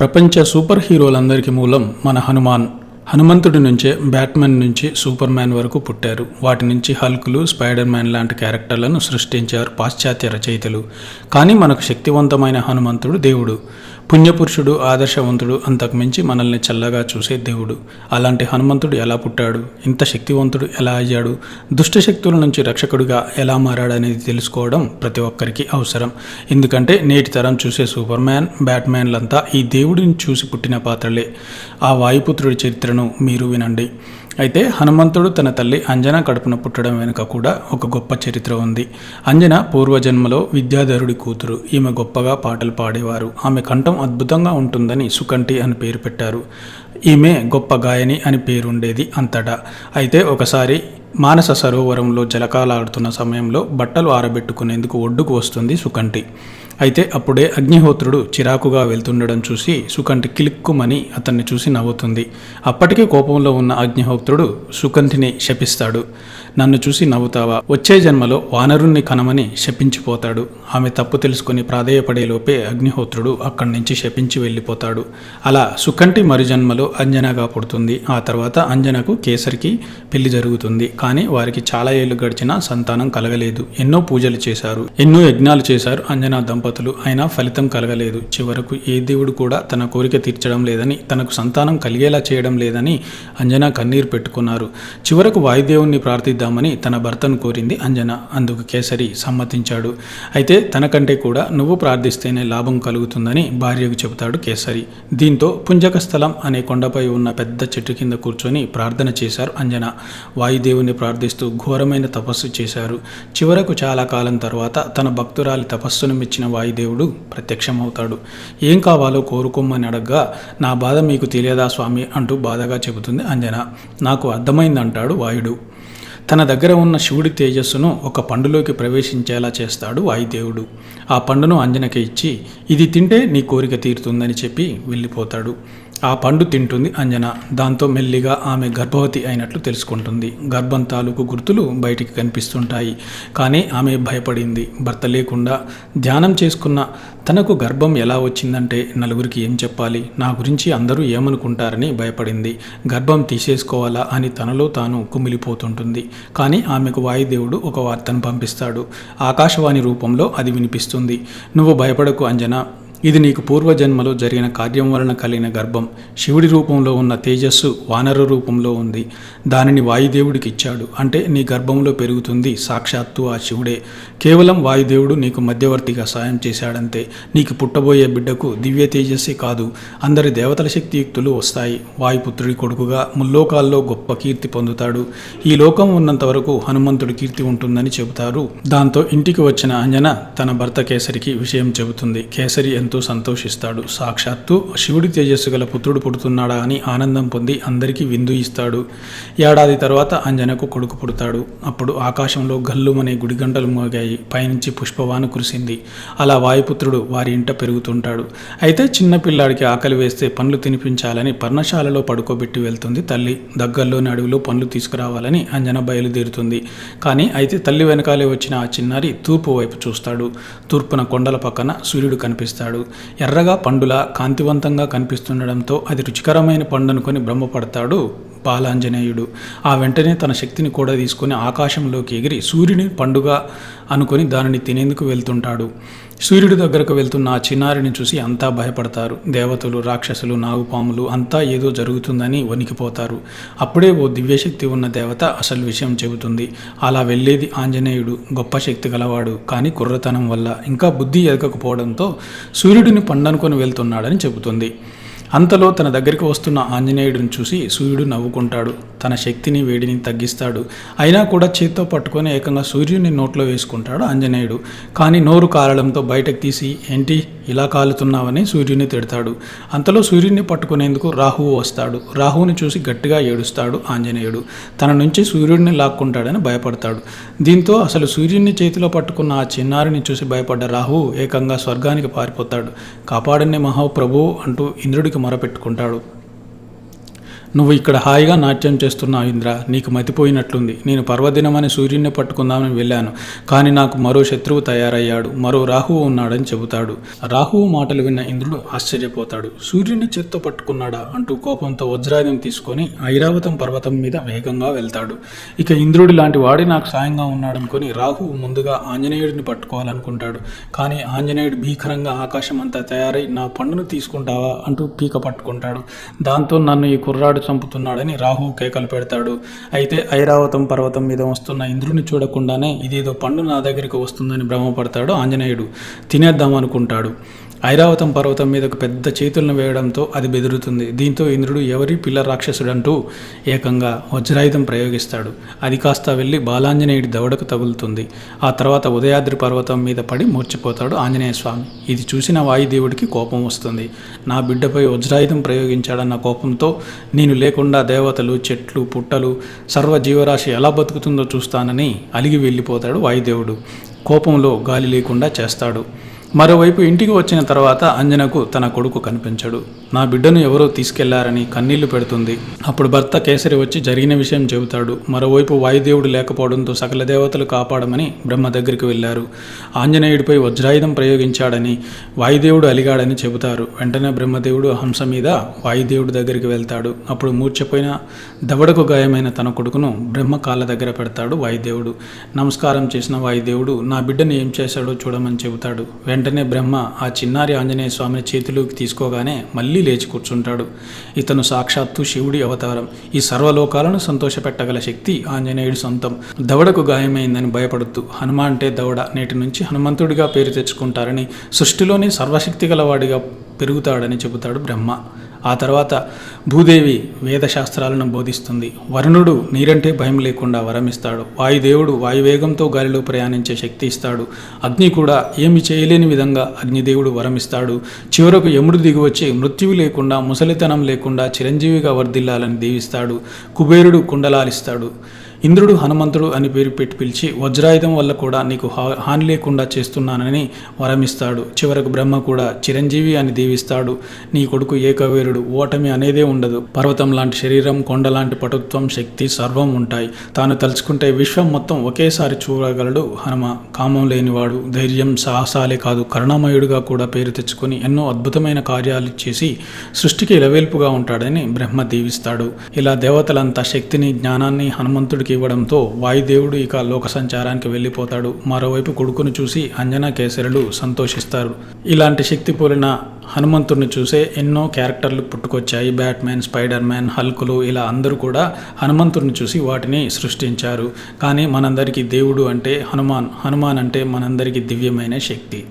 ప్రపంచ సూపర్ హీరోలందరికీ మూలం మన హనుమాన్. హనుమంతుడి నుంచే బ్యాట్మెన్ నుంచి సూపర్ మ్యాన్ వరకు పుట్టారు. వాటి నుంచి హల్కులు స్పైడర్ మ్యాన్ లాంటి క్యారెక్టర్లను సృష్టించారు పాశ్చాత్య రచయితలు. కానీ మనకు శక్తివంతమైన హనుమంతుడు దేవుడు. పుణ్యపురుషుడు ఆదర్శవంతుడు అంతకు మించి మనల్ని చల్లగా చూసే దేవుడు. అలాంటి హనుమంతుడు ఎలా పుట్టాడు? ఇంత శక్తివంతుడు ఎలా అయ్యాడు? దుష్ట శక్తుల నుంచి రక్షకుడిగా ఎలా మారాడనేది తెలుసుకోవడం ప్రతి ఒక్కరికి అవసరం. ఎందుకంటే నేటి తరం చూసే సూపర్ మ్యాన్ బ్యాట్మ్యాన్లంతా ఈ దేవుడిని చూసి పుట్టిన పాత్రలే. ఆ వాయుపుత్రుడి చరిత్రను మీరు వినండి. అయితే హనుమంతుడు తన తల్లి అంజన కడుపున పుట్టడం వెనుక కూడా ఒక గొప్ప చరిత్ర ఉంది. అంజన పూర్వజన్మలో విద్యాధరుడి కూతురు. ఈమె గొప్పగా పాటలు పాడేవారు. ఆమె కంఠం అద్భుతంగా ఉంటుందని సుకంటి అని పేరు పెట్టారు. ఈమె గొప్ప గాయని అని పేరుండేది అంతటా. అయితే ఒకసారి మానస సరోవరంలో జలకాలాడుతున్న సమయంలో బట్టలు ఆరబెట్టుకునేందుకు ఒడ్డుకు వస్తుంది సుకంటి అయితే అప్పుడే అగ్నిహోత్రుడు చిరాకుగా వెళ్తుండడం చూసి సుకంఠి కిలిక్కుమని అతన్ని చూసి నవ్వుతుంది. అప్పటికే కోపంలో ఉన్న అగ్నిహోత్రుడు సుకంఠిని శపిస్తాడు. నన్ను చూసి నవ్వుతావా? వచ్చే జన్మలో వానరుణ్ణి కనమని శపించిపోతాడు. ఆమె తప్పు తెలుసుకుని ప్రాధేయపడేలోపే అగ్నిహోత్రుడు అక్కడి నుంచి శపించి వెళ్ళిపోతాడు. అలా సుకంఠి మరు జన్మలో అంజనగా పుడుతుంది. ఆ తర్వాత అంజనకు కేసరికి పెళ్ళి జరుగుతుంది. కానీ వారికి చాలా ఏళ్ళు గడిచినా సంతానం కలగలేదు. ఎన్నో పూజలు చేశారు. ఎన్నో యజ్ఞాలు చేశారు. అంజనా దంపతులు అయినా ఫలితం కలగలేదు. చివరకు ఏ దేవుడు కూడా తన కోరిక తీర్చడం లేదని తనకు సంతానం కలిగేలా చేయడం లేదని అంజనా కన్నీరు పెట్టుకున్నారు. చివరకు వాయుదేవుణ్ణి ప్రార్థిద్దామని తన భర్తను కోరింది అంజన. అందుకు కేసరి సమ్మతించాడు. అయితే తనకంటే కూడా నువ్వు ప్రార్థిస్తేనే లాభం కలుగుతుందని భార్యకు చెబుతాడు కేసరి. దీంతో పుంజక స్థలం అనే కొండపై ఉన్న పెద్ద చెట్టు కింద కూర్చొని ప్రార్థన చేశారు అంజన. వాయుదేవుని ప్రార్థిస్తూ ఘోరమైన తపస్సు చేశారు. చివరకు చాలా కాలం తర్వాత తన భక్తురాలి తపస్సును మెచ్చిన వాయుదేవుడు ప్రత్యక్షమవుతాడు. ఏం కావాలో కోరుకోమని అడగ్గా నా బాధ మీకు తెలియదా స్వామి? అంటూ బాధగా చెబుతుంది అంజన. నాకు అర్థమైందంటాడు వాయుడు. తన దగ్గర ఉన్న శివుడి తేజస్సును ఒక పండులోకి ప్రవేశించేలా చేస్తాడు వాయుదేవుడు. ఆ పండును అంజనకి ఇచ్చి ఇది తింటే నీ కోరిక తీరుతుందని చెప్పి వెళ్ళిపోతాడు. ఆ పండు తింటుంది అంజన. దాంతో మెల్లిగా ఆమె గర్భవతి అయినట్లు తెలుసుకుంటుంది. గర్భం తాలూకు గుర్తులు బయటికి కనిపిస్తుంటాయి. కానీ ఆమె భయపడింది. భర్త లేకుండా ధ్యానం చేసుకున్న తనకు గర్భం ఎలా వచ్చిందంటే నలుగురికి ఏం చెప్పాలి? నా గురించి అందరూ ఏమనుకుంటారని భయపడింది. గర్భం తీసేసుకోవాలా అని తనలో తాను కుమిలిపోతుంటుంది. కానీ ఆమెకు వాయుదేవుడు ఒక వార్తను పంపిస్తాడు. ఆకాశవాణి రూపంలో అది వినిపిస్తుంది. నువ్వు భయపడకు అంజన. ఇది నీకు పూర్వజన్మలో జరిగిన కార్యం వలన కలిగిన గర్భం. శివుడి రూపంలో ఉన్న తేజస్సు వానర రూపంలో ఉంది. దానిని వాయుదేవుడికి ఇచ్చాడు అంటే నీ గర్భంలో పెరుగుతుంది సాక్షాత్తు ఆ శివుడే. కేవలం వాయుదేవుడు నీకు మధ్యవర్తిగా సాయం చేశాడంతే. నీకు పుట్టబోయే బిడ్డకు దివ్య తేజస్సే కాదు. అందరి దేవతల శక్తియుక్తులు వస్తాయి. వాయుపుత్రుడి కొడుకుగా ముల్లోకాల్లో గొప్ప కీర్తి పొందుతాడు. ఈ లోకం ఉన్నంత వరకు హనుమంతుడి కీర్తి ఉంటుందని చెబుతారు. దాంతో ఇంటికి వచ్చిన అంజన తన భర్త కేసరికి విషయం చెబుతుంది. కేసరి ఎంతో సంతోషిస్తాడు. సాక్షాత్తు శివుడి తేజస్సు గల పుత్రుడు పుడుతున్నాడా అని ఆనందం పొంది అందరికీ విందు ఇస్తాడు. ఏడాది తర్వాత అంజనకు కొడుకు పుడతాడు. అప్పుడు ఆకాశంలో గల్లుమనే గుడిగంటలు మోగాయి. పైనుంచి పుష్పవాన కురిసింది. అలా వాయుపుత్రుడు వారి ఇంట పెరుగుతుంటాడు. అయితే చిన్న పిల్లాడికి ఆకలి వేస్తే పండ్లు తినిపించాలని పర్ణశాలలో పడుకోబెట్టి వెళ్తుంది తల్లి. దగ్గరలోని అడవిలో పండ్లు తీసుకురావాలని అంజన బయలుదేరుతుంది. కానీ అయితే తల్లి వెనకాలే వచ్చిన ఆ చిన్నారి తూర్పు వైపు చూస్తాడు. తూర్పున కొండల పక్కన సూర్యుడు కనిపిస్తాడు. ఎర్రగా పండులా కాంతివంతంగా కనిపిస్తుండడంతో అది రుచికరమైన పండునుకొని బ్రహ్మపడతాడు బాలాంజనేయుడు. ఆ వెంటనే తన శక్తిని కూడా తీసుకొని ఆకాశంలోకి ఎగిరి సూర్యుని పండుగ అనుకొని దానిని తినేందుకు వెళ్తుంటాడు. సూర్యుడి దగ్గరకు వెళ్తున్న ఆ చిన్నారిని చూసి అంతా భయపడతారు. దేవతలు రాక్షసులు నాగుపాములు అంతా ఏదో జరుగుతుందని వణికిపోతారు. అప్పుడే ఓ దివ్యశక్తి ఉన్న దేవత అసలు విషయం చెబుతుంది. అలా వెళ్ళేది ఆంజనేయుడు గొప్ప శక్తి గలవాడు. కానీ కుర్రతనం వల్ల ఇంకా బుద్ధి ఎదగకపోవడంతో సూర్యుడిని పండనుకొని వెళ్తున్నాడని చెబుతుంది. అంతలో తన దగ్గరికి వస్తున్న ఆంజనేయుడిని చూసి సూర్యుడు నవ్వుకుంటాడు. తన శక్తిని వేడిని తగ్గిస్తాడు. అయినా కూడా చేత్తో పట్టుకొని ఏకంగా సూర్యుని నోట్లో వేసుకుంటాడు ఆంజనేయుడు కానీ నోరు కాలడంతో బయటకు తీసి ఏంటి ఇలా కాలుతున్నావని సూర్యుని తిడతాడు. అంతలో సూర్యుని పట్టుకునేందుకు రాహువు వస్తాడు. రాహువుని చూసి గట్టిగా ఏడుస్తాడు ఆంజనేయుడు. తన నుంచి సూర్యుడిని లాక్కుంటాడని భయపడతాడు. దీంతో అసలు సూర్యుని చేతిలో పట్టుకున్న ఆ చిన్నారిని చూసి భయపడ్డ రాహువు ఏకంగా స్వర్గానికి పారిపోతాడు. కాపాడనే మహాప్రభు అంటూ ఇంద్రుడికి మొరపెట్టుకుంటాడు. నువ్వు ఇక్కడ హాయిగా నాట్యం చేస్తున్నావు ఇంద్ర. నీకు మతిపోయినట్లుంది. నేను పర్వదినమని సూర్యుడిని పట్టుకుందామని వెళ్ళాను. కానీ నాకు మరో శత్రువు తయారయ్యాడు. మరో రాహువు ఉన్నాడని చెబుతాడు. రాహువు మాటలు విన్న ఇంద్రుడు ఆశ్చర్యపోతాడు. సూర్యుని చేత్తో పట్టుకున్నాడా అంటూ కోపంతో వజ్రాయుధం తీసుకొని ఐరావతం పర్వతం మీద వేగంగా వెళ్తాడు. ఇక ఇంద్రుడి లాంటి వాడే నాకు సాయంగా ఉన్నాడనుకొని రాహువు ముందుగా ఆంజనేయుడిని పట్టుకోవాలనుకుంటాడు. కానీ ఆంజనేయుడు భీకరంగా ఆకాశం అంతా తయారై నా పండును తీసుకుంటావా? అంటూ పీక పట్టుకుంటాడు. దాంతో నన్ను ఈ కుర్రాడు చంపుతున్నాడని రాహు కేకలు పెడతాడు. అయితే ఐరావతం పర్వతం మీద వస్తున్న ఇంద్రుని చూడకుండానే ఇదేదో పండు నా దగ్గరికి వస్తుందని భ్రమపడతాడు ఆంజనేయుడు. తినేద్దాం అనుకుంటాడు. ఐరావతం పర్వతం మీదకు పెద్ద చేతులను వేయడంతో అది బెదురుతుంది. దీంతో ఇంద్రుడు ఎవరి పిల్ల రాక్షసుడంటూ ఏకంగా వజ్రాయుధం ప్రయోగిస్తాడు. అది కాస్త వెళ్ళి బాలాంజనేయుడి దవడకు తగులుతుంది. ఆ తర్వాత ఉదయాద్రి పర్వతం మీద పడి మూర్చిపోతాడు ఆంజనేయ స్వామి ఇది చూసిన వాయుదేవుడికి కోపం వస్తుంది. నా బిడ్డపై వజ్రాయుధం ప్రయోగించాడన్న కోపంతో నేను లేకుండా దేవతలు చెట్లు పుట్టలు సర్వ జీవరాశి ఎలా బతుకుతుందో చూస్తానని అలిగి వెళ్ళిపోతాడు వాయుదేవుడు. కోపంలో గాలి లేకుండా చేస్తాడు. మరోవైపు ఇంటికి వచ్చిన తర్వాత అంజనకు తన కొడుకు కనిపించడు. నా బిడ్డను ఎవరో తీసుకెళ్ళారని కన్నీళ్ళు పెడుతుంది. అప్పుడు భర్త కేసరి వచ్చి జరిగిన విషయం చెబుతాడు. మరోవైపు వాయుదేవుడు లేకపోవడంతో సకల దేవతలు కాపాడమని బ్రహ్మ దగ్గరికి వెళ్ళారు. ఆంజనేయుడిపై వజ్రాయుధం ప్రయోగించాడని వాయుదేవుడు అలిగాడని చెబుతారు. వెంటనే బ్రహ్మదేవుడు హంస మీద వాయుదేవుడి దగ్గరికి వెళ్తాడు. అప్పుడు మూర్చపోయిన దవడకు గాయమైన తన కొడుకును బ్రహ్మ కాళ్ళ దగ్గర పెడతాడు వాయుదేవుడు. నమస్కారం చేసిన వాయుదేవుడు నా బిడ్డను ఏం చేశాడో చూడమని చెబుతాడు. వెంటనే బ్రహ్మ ఆ చిన్నారి ఆంజనేయ స్వామిని చేతిలోకి తీసుకోగానే మళ్ళీ లేచి కూర్చుంటాడు. ఇతను సాక్షాత్తు శివుడి అవతారం. ఈ సర్వలోకాలను సంతోషపెట్టగల శక్తి ఆంజనేయుడి సొంతం. దవడకు గాయమైందని భయపడుతూ హనుమ అంటే దవడ. నేటి నుంచి హనుమంతుడిగా పేరు తెచ్చుకుంటారని సృష్టిలోని సర్వశక్తి గలవాడిగా పెరుగుతాడని చెబుతాడు బ్రహ్మ. ఆ తర్వాత భూదేవి వేదశాస్త్రాలను బోధిస్తుంది. వరుణుడు నీరంటే భయం లేకుండా వరమిస్తాడు. వాయుదేవుడు వాయువేగంతో గాలిలో ప్రయాణించే శక్తి ఇస్తాడు. అగ్ని కూడా ఏమి చేయలేని విధంగా అగ్నిదేవుడు వరమిస్తాడు. చివరకు యముడు దిగివచ్చి మృత్యువు లేకుండా ముసలితనం లేకుండా చిరంజీవిగా వర్ధిల్లాలని దీవిస్తాడు. కుబేరుడు కుండలాలిస్తాడు. ఇంద్రుడు హనుమంతుడు అని పేరు పెట్టి పిలిచి వజ్రాయుధం వల్ల కూడా నీకు హా- హాని లేకుండా చేస్తున్నానని వరమిస్తాడు. చివరకు బ్రహ్మ కూడా చిరంజీవి అని దీవిస్తాడు. నీ కొడుకు ఏకవీరుడు ఓటమి అనేదే ఉండదు. పర్వతం లాంటి శరీరం కొండ లాంటి పటుత్వం శక్తి సర్వం ఉంటాయి. తాను తలుచుకుంటే విశ్వం మొత్తం ఒకేసారి చూడగలడు హనుమ. కామం లేనివాడు ధైర్యం సాహసాలే కాదు. కరుణామయుడుగా కూడా పేరు తెచ్చుకొని ఎన్నో అద్భుతమైన కార్యాలు చేసి సృష్టికి ఇలవేల్పుగా ఉంటాడని బ్రహ్మ దీవిస్తాడు. ఇలా దేవతలంతా శక్తిని జ్ఞానాన్ని హనుమంతుడికి ఇవ్వడంతో వాయుదేవుడు ఇక లోక సంచారానికి వెళ్ళిపోతాడు. మరోవైపు కొడుకును చూసి అంజనా కేసరులు సంతోషిస్తారు. ఇలాంటి శక్తి పోలిన హనుమంతుడిని చూసే ఎన్నో క్యారెక్టర్లు పుట్టుకొచ్చాయి. బ్యాట్మ్యాన్ స్పైడర్ మ్యాన్ హల్కులు ఇలా అందరూ కూడా హనుమంతుడిని చూసి వాటిని సృష్టించారు. కానీ మనందరికీ దేవుడు అంటే హనుమాన్ హనుమాన్ అంటే మనందరికీ దివ్యమైన శక్తి.